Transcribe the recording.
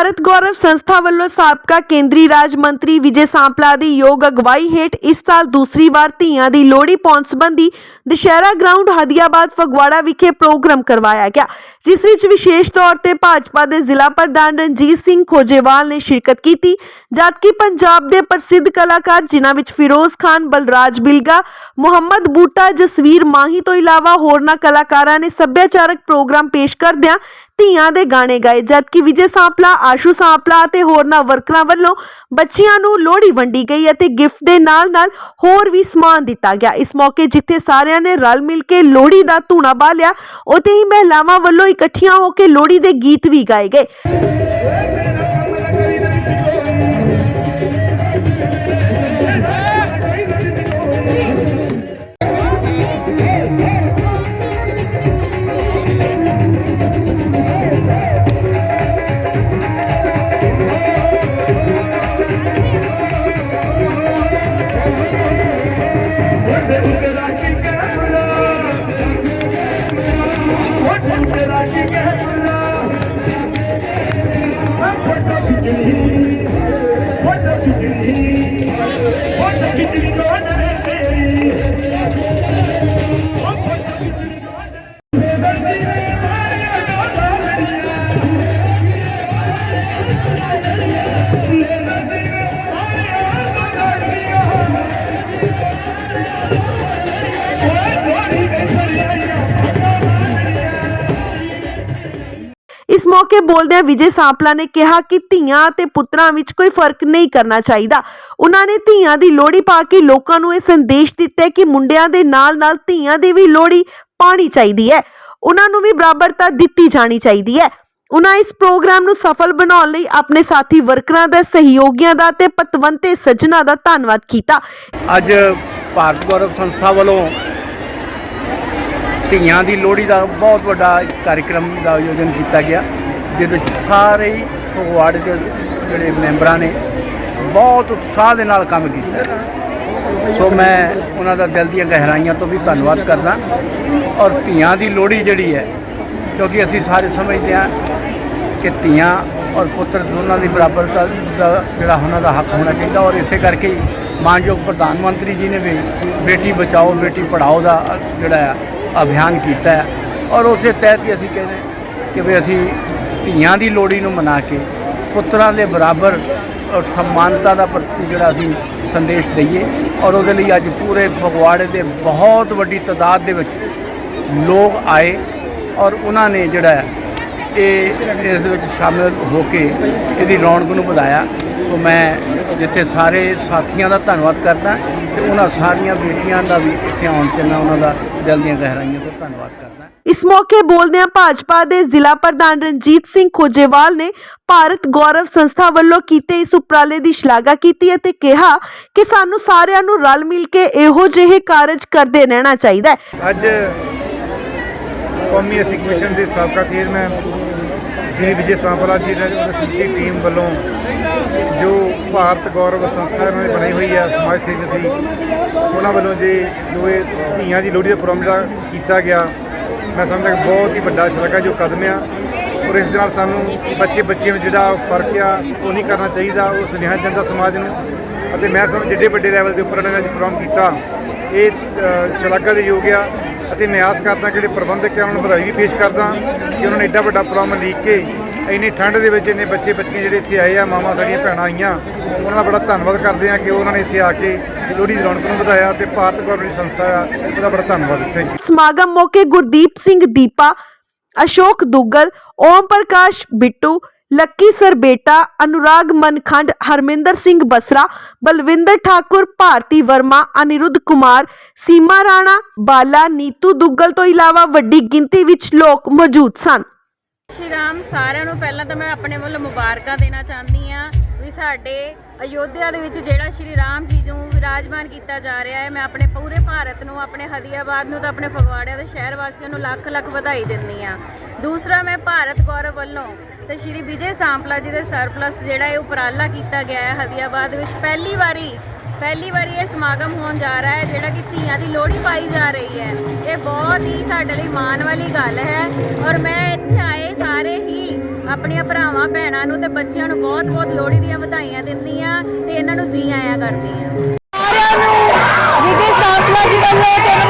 ਭਾਰਤ ਗੌਰਵ ਸੰਸਥਾ ਵੱਲੋਂ ਸਾਬਕਾ ਕੇਂਦਰੀ ਰਾਜ ਮੰਤਰੀ ਵਿਜੇ ਸਾਂਪਲਾ ਦੀ ਯੋਗ ਅਗਵਾਈ ਹੇਠ ਇਸ ਸਾਲ ਦੂਸਰੀ ਵਾਰ ਧੀਆਂ ਦੀ ਲੋਹੜੀ ਪਾਉਣ ਸੰਬੰਧੀ ਦੁਸ਼ਹਿਰਾ ਗਰਾਊਂਡ ਹਦੀਆਬਾਦ ਫਗਵਾੜਾ ਵਿਖੇ ਪ੍ਰੋਗਰਾਮ ਕਰਵਾਇਆ ਗਿਆ, ਜਿਸ ਵਿੱਚ ਵਿਸ਼ੇਸ਼ ਤੌਰ ਤੇ ਭਾਜਪਾ ਦੇ ਜ਼ਿਲ੍ਹਾ ਪ੍ਰਧਾਨ ਰਣਜੀਤ ਸਿੰਘ ਖੋਜੇਵਾਲ ਨੇ ਸ਼ਿਰਕਤ ਕੀਤੀ, ਜਦਕਿ ਪੰਜਾਬ ਦੇ ਪ੍ਰਸਿੱਧ ਕਲਾਕਾਰ ਜਿਨ੍ਹਾਂ ਵਿੱਚ ਫਿਰੋਜ਼ ਖਾਨ, ਬਲਰਾਜ ਬਿਲਗਾ, ਮੁਹੰਮਦ ਬੂਟਾ, ਜਸਵੀਰ ਮਾਹੀ ਤੋਂ ਇਲਾਵਾ ਹੋਰਨਾਂ ਕਲਾਕਾਰਾਂ ਨੇ ਸੱਭਿਆਚਾਰਕ ਪ੍ਰੋਗਰਾਮ ਪੇਸ਼ ਕਰਦਿਆਂ ਧੀਆਂ ਦੇ ਗਾਣੇ ਗਾਏ, ਜਦਕਿ ਵਿਜੇ ਸਾਂਪਲਾ, ਆਸ਼ੂ ਸਾਂਪਲਾ ਅਤੇ ਹੋਰਨਾਂ ਵਰਕਰਾਂ ਵੱਲੋਂ ਬੱਚਿਆਂ ਨੂੰ ਲੋਹੜੀ ਵੰਡੀ ਗਈ ਅਤੇ ਗਿਫਟ ਦੇ ਨਾਲ-ਨਾਲ ਹੋਰ ਵੀ ਸਮਾਨ ਦਿੱਤਾ ਗਿਆ। ਇਸ ਮੌਕੇ ਜਿੱਥੇ ਸਾਰਿਆਂ ਨੇ ਰਲ ਮਿਲ ਕੇ ਲੋਹੜੀ ਦਾ ਧੂਣਾ ਬਾਲਿਆ, ਉੱਥੇ ਹੀ ਮਹਿਲਾਵਾਂ ਵੱਲੋਂ ਇਕੱਠੀਆਂ ਹੋ ਕੇ ਲੋਹੜੀ ਦੇ ਗੀਤ ਵੀ ਗਾਏ ਗਏ। ਤੇਰਾ ਕੀ ਕਹਿ ਤੁਲਾ ਮੈਂ ਫਟਾ ਜਿਨੀ ਇਸ ਮੌਕੇ ਬੋਲਦਿਆਂ ਵਿਜੇ ਸਾਂਪਲਾ ਨੇ ਕਿਹਾ ਕਿ ਧੀਆਂ ਅਤੇ ਪੁੱਤਰਾਂ ਵਿੱਚ ਕੋਈ ਫ਼ਰਕ ਨਹੀਂ ਕਰਨਾ ਚਾਹੀਦਾ। ਉਹਨਾਂ ਨੇ ਧੀਆਂ ਦੀ ਲੋਹੜੀ ਪਾ ਕੇ ਲੋਕਾਂ ਨੂੰ ਇਹ ਸੰਦੇਸ਼ ਦਿੱਤਾ ਕਿ ਮੁੰਡਿਆਂ ਦੇ ਨਾਲ-ਨਾਲ ਧੀਆਂ ਦੀ ਵੀ ਲੋਹੜੀ ਪਾਣੀ ਚਾਹੀਦੀ ਹੈ। ਉਹਨਾਂ ਨੂੰ ਵੀ ਬਰਾਬਰਤਾ ਦਿੱਤੀ ਜਾਣੀ ਚਾਹੀਦੀ ਹੈ। ਉਹਨਾਂ ਇਸ ਪ੍ਰੋਗਰਾਮ ਨੂੰ ਸਫਲ ਬਣਾਉਣ ਲਈ ਆਪਣੇ ਸਾਥੀ ਵਰਕਰਾਂ ਦਾ, ਸਹਿਯੋਗੀਆਂ ਦਾ ਤੇ ਪਤਵੰਤੇ ਸੱਜਣਾ ਦਾ ਧੰਨਵਾਦ ਕੀਤਾ। ਅੱਜ ਭਾਰਤ ਗੌਰਵ ਸੰਸਥਾ ਵੱਲੋਂ ਧੀਆਂ ਦੀ ਲੋਹੜੀ ਦਾ ਬਹੁਤ ਵੱਡਾ ਕਾਰਜਕ੍ਰਮ ਦਾ ਆਯੋਜਨ ਕੀਤਾ ਗਿਆ, ਜਿਹਦੇ ਵਿੱਚ ਸਾਰੇ ਹੀ ਫਗਵਾੜੇ ਦੇ ਜਿਹੜੇ ਮੈਂਬਰਾਂ ਨੇ ਬਹੁਤ ਉਤਸ਼ਾਹ ਦੇ ਨਾਲ ਕੰਮ ਕੀਤਾ। ਸੋ ਮੈਂ ਉਹਨਾਂ ਦਾ ਦਿਲ ਦੀਆਂ ਗਹਿਰਾਈਆਂ ਤੋਂ ਵੀ ਧੰਨਵਾਦ ਕਰਦਾ ਔਰ ਧੀਆਂ ਦੀ ਲੋਹੜੀ ਜਿਹੜੀ ਹੈ, ਕਿਉਂਕਿ ਅਸੀਂ ਸਾਰੇ ਸਮਝਦੇ ਹਾਂ ਕਿ ਧੀਆਂ ਔਰ ਪੁੱਤਰ ਦੋਨਾਂ ਦੀ ਬਰਾਬਰਤਾ ਦਾ ਜਿਹੜਾ ਉਹਨਾਂ ਦਾ ਹੱਕ ਹੋਣਾ ਚਾਹੀਦਾ ਔਰ ਇਸੇ ਕਰਕੇ ਮਾਨਯੋਗ ਪ੍ਰਧਾਨ ਮੰਤਰੀ ਜੀ ਨੇ ਵੀ ਬੇਟੀ ਬਚਾਓ, ਬੇਟੀ ਪੜਾਓ ਦਾ ਜਿਹੜਾ ਹੈ ਅਭਿਆਨ ਕੀਤਾ ਹੈ ਔਰ ਉਸੇ ਤਹਿਤ ਹੀ ਅਸੀਂ ਕਹਿੰਦੇ ਕਿ ਵੀ ਅਸੀਂ ਧੀਆਂ ਦੀ ਲੋਹੜੀ ਨੂੰ ਮਨਾ ਕੇ ਪੁੱਤਰਾਂ ਦੇ ਬਰਾਬਰ ਔਰ ਸਮਾਨਤਾ ਦਾ ਪ੍ਰ- ਜਿਹੜਾ ਅਸੀਂ ਸੰਦੇਸ਼ ਦਈਏ ਔਰ ਉਹਦੇ ਲਈ ਅੱਜ ਪੂਰੇ ਫਗਵਾੜੇ ਦੇ ਬਹੁਤ ਵੱਡੀ ਤਾਦਾਦ ਦੇ ਵਿੱਚ ਲੋਕ ਆਏ ਔਰ ਉਹਨਾਂ ਨੇ ਜਿਹੜਾ ਇਹ, ਇਸ ਵਿੱਚ ਸ਼ਾਮਿਲ ਹੋ ਕੇ ਇਹਦੀ ਰੌਣਕ ਨੂੰ ਵਧਾਇਆ। ਸੋ ਮੈਂ ਜਿੱਥੇ ਸਾਰੇ ਸਾਥੀਆਂ ਦਾ ਧੰਨਵਾਦ ਕਰਦਾ ਤੇ ਉਹਨਾਂ ਸਾਰੀਆਂ ਬੇਟੀਆਂ ਦਾ ਵੀ ਇੱਥੇ ਆਉਣ ਤੇ ਮੈਂ ਉਹਨਾਂ ਦਾ ਦਿਲ ਦੀਆਂ ਗਹਿਰਾਈਆਂ ਤੋਂ ਧੰਨਵਾਦ ਕਰਦਾ ਇਸ ਮੌਕੇ ਬੋਲਦਿਆਂ ਭਾਜਪਾ ਦੇ ਜ਼ਿਲ੍ਹਾ ਪ੍ਰਧਾਨ ਰਣਜੀਤ ਸਿੰਘ ਖੋਜੇਵਾਲ ਨੇ ਭਾਰਤ ਗੌਰਵ ਸੰਸਥਾ ਵੱਲੋਂ ਕੀਤੇ ਇਸ ਉਪਰਾਲੇ ਦੀ ਸ਼ਲਾਘਾ ਕੀਤੀ ਅਤੇ ਕਿਹਾ ਕਿ ਸਾਨੂੰ ਸਾਰਿਆਂ ਨੂੰ ਰਲ ਮਿਲ ਕੇ ਇਹੋ ਜਿਹੇ ਕਾਰਜ ਕਰਦੇ ਰਹਿਣਾ ਚਾਹੀਦਾ ਹੈ। ਅੱਜ ਕੌਮੀ ਮਿਸ਼ਨ ਦੇ ਸਾਬਕਾ ਚੇਅਰਮੈਨ ਸ਼੍ਰੀ ਵਿਜੇ ਸਾਂਪਲਾ ਜੀ ਨੇ ਉਹਦੀ ਸਮੁੱਚੀ ਟੀਮ ਵੱਲੋਂ ਜੋ ਭਾਰਤ ਗੌਰਵ ਸੰਸਥਾ ਇਹਨਾਂ ਦੀ ਬਣਾਈ ਹੋਈ ਹੈ, ਸਮਾਜ ਸੇਵੀ ਦੀ, ਉਹਨਾਂ ਵੱਲੋਂ ਜੇ ਜੋ ਇਹ ਧੀਆਂ ਦੀ ਲੋਹੜੀ ਦਾ ਪ੍ਰੋਗਰਾਮ ਜਿਹੜਾ ਕੀਤਾ ਗਿਆ, ਮੈਂ ਸਮਝਦਾ ਬਹੁਤ ਹੀ ਵੱਡਾ ਸ਼ਲਾਘਾ ਜੋ ਕਦਮ ਆ ਔਰ ਇਸ ਦੇ ਨਾਲ ਸਾਨੂੰ ਬੱਚੇ ਬੱਚੇ ਵਿੱਚ ਜਿਹੜਾ ਫ਼ਰਕ ਆ, ਉਹ ਨਹੀਂ ਕਰਨਾ ਚਾਹੀਦਾ, ਉਹ ਸੁਨੇਹਾ ਜਾਂਦਾ ਸਮਾਜ ਨੂੰ। ਅਤੇ ਮੈਂ ਸਮਝ ਜਿੱਡੇ ਵੱਡੇ ਲੈਵਲ ਦੇ ਉੱਪਰ ਇਹਨਾਂ ਨੇ ਪ੍ਰੋਗਰਾਮ ਕੀਤਾ ਇਹ ਸ਼ਲਾਘਾ ਦੇ ਯੋਗ ਆ। ਅਤੇ ਮੈਂ ਕਰਦਾ ਜਿਹੜੇ ਪ੍ਰਬੰਧਕ ਆ, ਉਹਨਾਂ ਨੂੰ ਵਧਾਈ ਵੀ ਪੇਸ਼ ਕਰਦਾ ਕਿ ਉਹਨਾਂ ਨੇ ਐਡਾ ਵੱਡਾ ਪ੍ਰੋਗਰਾਮ ਲੀਕ ਕੇ ਇੰਨੀ ਠੰਡ ਦੇ ਵਿੱਚ ਇੰਨੇ ਬੱਚੇ, ਬੱਚੀਆਂ ਜਿਹੜੇ ਇੱਥੇ ਆਏ ਆ ਮਾਮਾ ਸਾਡੀਆਂ ਭੈਣਾਂ ਆਈਆਂ, ਉਹਨਾਂ ਦਾ ਬੜਾ ਧੰਨਵਾਦ ਕਰਦੇ ਆ ਕਿ ਉਹਨਾਂ ਨੇ ਇੱਥੇ ਆ ਕੇ ਲੋਹੜੀ ਦੀ ਰੌਣਕ ਨੂੰ ਵਧਾਇਆ ਤੇ ਭਾਰਤ ਗੌਰਮੈਂਟ ਸੰਸਥਾ ਆ, ਉਹਦਾ ਬੜਾ ਧੰਨਵਾਦ ਥੈਂਕ ਯੂ ਸਮਾਗਮ ਮੌਕੇ ਗੁਰਦੀਪ ਸਿੰਘ ਦੀਪਾ, ਅਸ਼ੋਕ ਦੁੱਗਲ, ਓਮ ਪ੍ਰਕਾਸ਼ ਬਿੱਟੂ ਲੱਕੀ ਸਰ ਬੇਟਾ ਅਨੁਰਾਗ ਮਨਖੰਡ, ਹਰਮਿੰਦਰ ਸਿੰਘ ਬਸਰਾ, ਬਲਵਿੰਦਰ ਠਾਕੁਰ, ਭਾਰਤੀ ਵਰਮਾ, ਅਨਿਰੁੱਧ ਕੁਮਾਰ, ਸੀਮਾ ਰਾਣਾ, ਬਾਲਾ, ਨੀਤੂ ਦੁੱਗਲ ਤੋਂ ਇਲਾਵਾ ਵੱਡੀ ਗਿਣਤੀ ਵਿੱਚ ਲੋਕ ਮੌਜੂਦ ਸਨ। ਸ਼੍ਰੀ ਰਾਮ ਸਾਰਿਆਂ ਨੂੰ। ਪਹਿਲਾਂ ਤਾਂ ਮੈਂ ਆਪਣੇ ਵੱਲੋਂ ਮੁਬਾਰਕਾਂ ਦੇਣਾ ਚਾਹੁੰਦੀ ਆ ਵੀ ਸਾਡੇ ਅਯੋਧਿਆ ਦੇ ਵਿੱਚ ਜਿਹੜਾ ਸ਼੍ਰੀ ਰਾਮ ਜੀ ਨੂੰ ਵਿਰਾਜਮਾਨ ਕੀਤਾ ਜਾ ਰਿਹਾ ਹੈ, ਮੈਂ ਆਪਣੇ ਪੂਰੇ ਭਾਰਤ ਨੂੰ, ਆਪਣੇ ਹਦੀਆਬਾਦ ਨੂੰ ਤਾਂ ਆਪਣੇ ਫਗਵਾੜਿਆਂ ਦੇ ਸ਼ਹਿਰ ਵਾਸੀਆਂ ਨੂੰ ਲੱਖ ਲੱਖ ਵਧਾਈ ਦਿੰਦੀ ਆ ਦੂਸਰਾ, ਮੈਂ ਭਾਰਤ ਗੌਰਵ ਵੱਲੋਂ ਤੇ ਸ਼੍ਰੀ ਵਿਜੇ ਸਾਂਪਲਾ ਜੀ ਦੇ ਸਰਪਲਸ ਜਿਹੜਾ ਇਹ ਉਪਰਾਲਾ ਕੀਤਾ ਗਿਆ ਹੈ ਹਦੀਆਬਾਦ ਵਿੱਚ, ਪਹਿਲੀ ਵਾਰੀ ਪਹਿਲੀ ਵਾਰੀ ਇਹ ਸਮਾਗਮ ਹੋਣ ਜਾ ਰਿਹਾ ਹੈ, ਜਿਹੜਾ ਕਿ ਧੀਆਂ ਦੀ ਲੋਹੜੀ ਪਾਈ ਜਾ ਰਹੀ ਹੈ। ਇਹ ਬਹੁਤ ਹੀ ਸਾਡੇ ਲਈ ਮਾਣ ਵਾਲੀ ਗੱਲ ਹੈ ਔਰ ਮੈਂ ਇੱਥੇ ਆਏ ਸਾਰੇ ਹੀ ਆਪਣੀਆਂ ਭਰਾਵਾਂ, ਭੈਣਾਂ ਨੂੰ ਤੇ ਬੱਚਿਆਂ ਨੂੰ ਬਹੁਤ-ਬਹੁਤ ਲੋਹੜੀ ਦੀਆਂ ਵਧਾਈਆਂ ਦਿੰਦੀ ਆ ਤੇ ਇਹਨਾਂ ਨੂੰ ਜੀ ਆਇਆ ਕਰਦੀ ਆ ਸਾਰਿਆਂ ਨੂੰ ਵਿਜੇ ਸਾਂਪਲਾ ਜੀ ਵੱਲੋਂ